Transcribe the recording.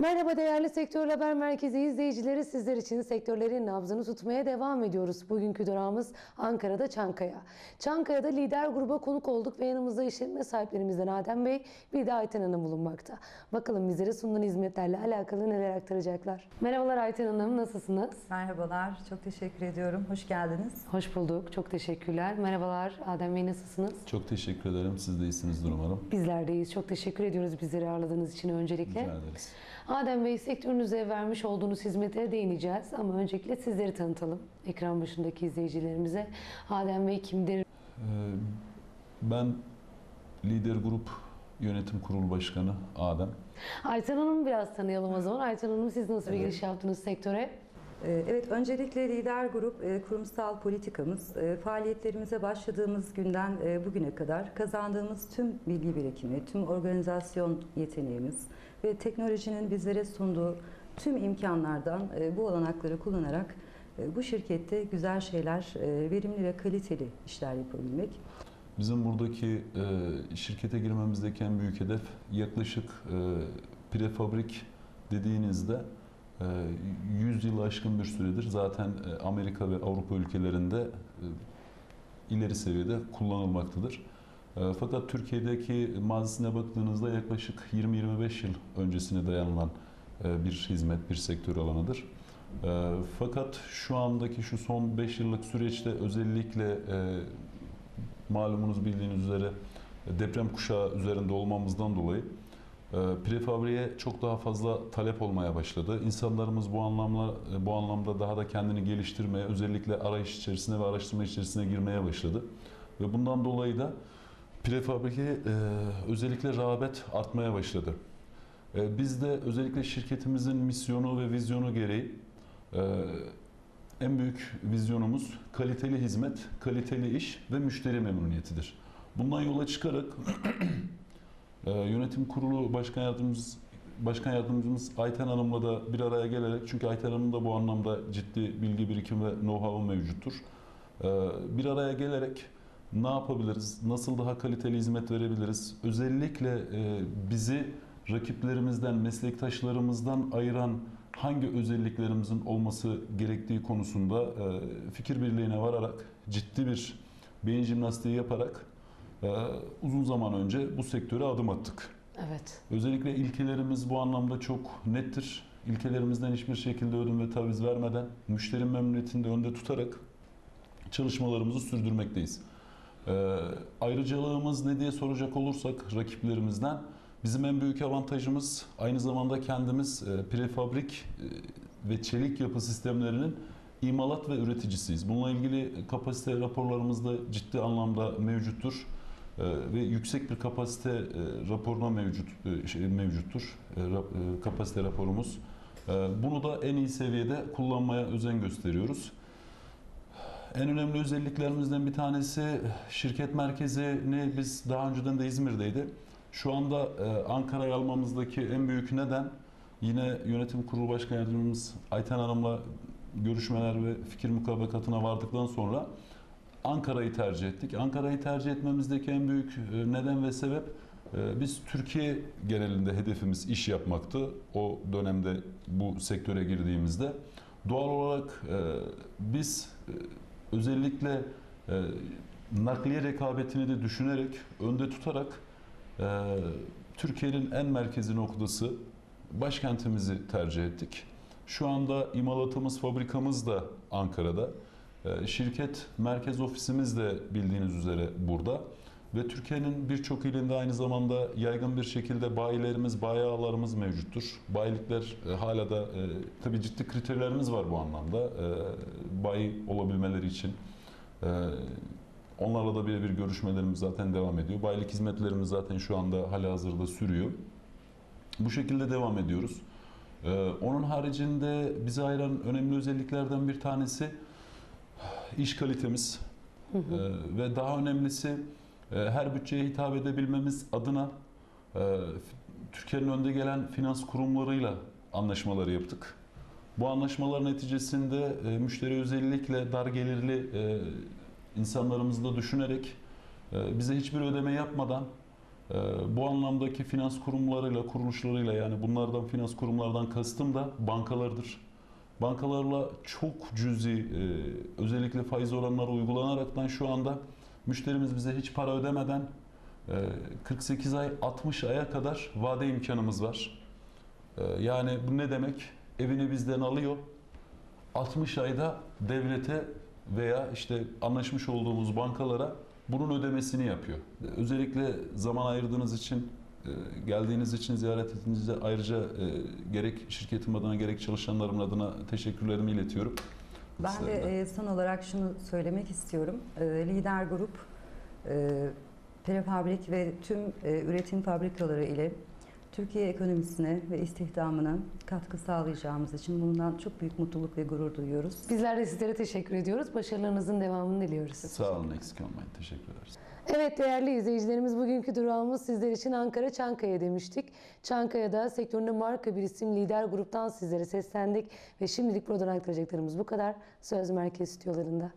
Merhaba değerli Sektör Haber Merkezi izleyicileri. Sizler için sektörlerin nabzını tutmaya devam ediyoruz. Bugünkü durağımız Ankara'da Çankaya. Çankaya'da lider gruba konuk olduk ve yanımızda işletme sahiplerimizden Adem Bey bir de Ayten Hanım bulunmakta. Bakalım bizlere sunulan hizmetlerle alakalı neler aktaracaklar. Merhabalar Ayten Hanım, nasılsınız? Merhabalar, çok teşekkür ediyorum. Hoş geldiniz. Hoş bulduk, çok teşekkürler. Merhabalar Adem Bey, nasılsınız? Çok teşekkür ederim. Siz de iyisinizdir umarım. Bizler deyiz. Çok teşekkür ediyoruz bizleri ağırladığınız için öncelikle. Rica ederiz. Adem Bey sektörünüze vermiş olduğunuz hizmetlere değineceğiz ama öncelikle sizleri tanıtalım ekran başındaki izleyicilerimize. Adem Bey kimdir? Ee, ben Lider Grup Yönetim Kurulu Başkanı Adem. Ayten Hanım'ı biraz tanıyalım o zaman. Ayten Hanım siz nasıl bir giriş yaptınız sektöre? Ee, Evet, öncelikle Lider Grup e, kurumsal politikamız, e, faaliyetlerimize başladığımız günden e, bugüne kadar kazandığımız tüm bilgi birikimi, tüm organizasyon yeteneğimiz ve teknolojinin bizlere sunduğu tüm imkanlardan bu olanakları kullanarak bu şirkette güzel şeyler, verimli ve kaliteli işler yapabilmek. Bizim buradaki şirkete girmemizdeki en büyük hedef yaklaşık prefabrik dediğinizde 100 yılı aşkın bir süredir zaten e, Amerika ve Avrupa ülkelerinde e, ileri seviyede kullanılmaktadır. E, fakat Türkiye'deki mazisine baktığınızda yaklaşık 20-25 yıl öncesine dayanılan e, bir hizmet, bir sektör alanıdır. E, fakat şu andaki şu son 5 yıllık süreçte özellikle malumunuz bildiğiniz üzere deprem kuşağı üzerinde olmamızdan dolayı e, prefabriğe çok daha fazla talep olmaya başladı. İnsanlarımız bu anlamda bu anlamda daha da kendini geliştirmeye, özellikle arayış içerisine ve araştırma içerisine girmeye başladı. Ve bundan dolayı da prefabrike e, özellikle rağbet artmaya başladı. E, Biz de özellikle şirketimizin misyonu ve vizyonu gereği e, en büyük vizyonumuz kaliteli hizmet, kaliteli iş ve müşteri memnuniyetidir. Bundan yola çıkarak e, yönetim kurulu başkan yardımcımız Başkan yardımcımız Ayten Hanım'la da bir araya gelerek çünkü Ayten Hanım da bu anlamda ciddi bilgi birikimi ve know-how mevcuttur. E, Bir araya gelerek ne yapabiliriz, nasıl daha kaliteli hizmet verebiliriz, özellikle e, bizi rakiplerimizden, meslektaşlarımızdan ayıran hangi özelliklerimizin olması gerektiği konusunda e, fikir birliğine vararak ciddi bir beyin jimnastiği yaparak uzun zaman önce bu sektöre adım attık. Evet. Özellikle ilkelerimiz bu anlamda çok nettir. İlkelerimizden hiçbir şekilde ödün ve taviz vermeden müşteri memnuniyetini de önde tutarak çalışmalarımızı sürdürmekteyiz. Ee, ayrıcalığımız ne diye soracak olursak rakiplerimizden bizim en büyük avantajımız aynı zamanda kendimiz e, prefabrik e, ve çelik yapı sistemlerinin imalat ve üreticisiyiz. Bununla ilgili kapasite raporlarımız da ciddi anlamda mevcuttur. Ee, ve yüksek bir kapasite e, raporuna mevcut e, şey, mevcuttur. E, kapasite raporumuz. Bunu da en iyi seviyede kullanmaya özen gösteriyoruz. En önemli özelliklerimizden bir tanesi şirket merkezini biz daha önceden de İzmir'deydi. Şu anda Ankara'ya almamızdaki en büyük neden yine yönetim kurulu başkan yardımcımız Ayten Hanım'la görüşmeler ve fikir mutabakatına vardıktan sonra Ankara'yı tercih ettik. Ankara'yı tercih etmemizdeki en büyük e, neden ve sebep e, biz Türkiye genelinde hedefimiz iş yapmaktı. O dönemde bu sektöre girdiğimizde. Doğal olarak e, biz özellikle nakliye rekabetini de düşünerek, önde tutarak Türkiye'nin en merkezi noktası başkentimizi tercih ettik. Şu anda imalatımız, fabrikamız da Ankara'da. Ee, Şirket merkez ofisimiz de bildiğiniz üzere burada. Ve Türkiye'nin birçok ilinde aynı zamanda yaygın bir şekilde bayilerimiz, bayi ağlarımız mevcuttur. Bayilikler e, hala da e, tabii ciddi kriterlerimiz var bu anlamda. E, bayi olabilmeleri için. E, onlarla da birebir görüşmelerimiz zaten devam ediyor. Bayilik hizmetlerimiz zaten şu anda hala hazırda sürüyor. Bu şekilde devam ediyoruz. E, onun haricinde bizi ayıran önemli özelliklerden bir tanesi iş kalitemiz Ee, ve daha önemlisi e, her bütçeye hitap edebilmemiz adına e, Türkiye'nin önde gelen finans kurumlarıyla anlaşmaları yaptık. Bu anlaşmalar neticesinde e, müşteri özellikle dar gelirli e, insanlarımızı da düşünerek e, bize hiçbir ödeme yapmadan e, bu anlamdaki finans kurumlarıyla, kuruluşlarıyla yani bunlardan finans kurumlardan kastım da bankalardır. Bankalarla çok cüzi e, özellikle faiz oranları uygulanaraktan şu anda müşterimiz bize hiç para ödemeden e, 48 ay 60 aya kadar vade imkanımız var. E, Yani bu ne demek? Evini bizden alıyor. 60 ayda devlete veya işte anlaşmış olduğumuz bankalara bunun ödemesini yapıyor. Özellikle zaman ayırdığınız için, e, geldiğiniz için, ziyaret ettiğinizde ayrıca e, gerek şirketim adına gerek çalışanlarımın adına teşekkürlerimi iletiyorum. Ben Sizlere de e, son olarak şunu söylemek istiyorum. E, Lider Grup, prefabrik ve tüm üretim fabrikaları ile Türkiye ekonomisine ve istihdamına katkı sağlayacağımız için bundan çok büyük mutluluk ve gurur duyuyoruz. Bizler de sizlere teşekkür ediyoruz. Başarılarınızın devamını diliyoruz. Sağ olun eksik olmayın. Teşekkür ederiz. Evet değerli izleyicilerimiz bugünkü durağımız sizler için Ankara Çankaya demiştik. Çankaya'da sektöründe marka bir isim lider gruptan sizlere seslendik ve şimdilik buradan aktaracaklarımız bu kadar. Söz Merkez stüdyolarında.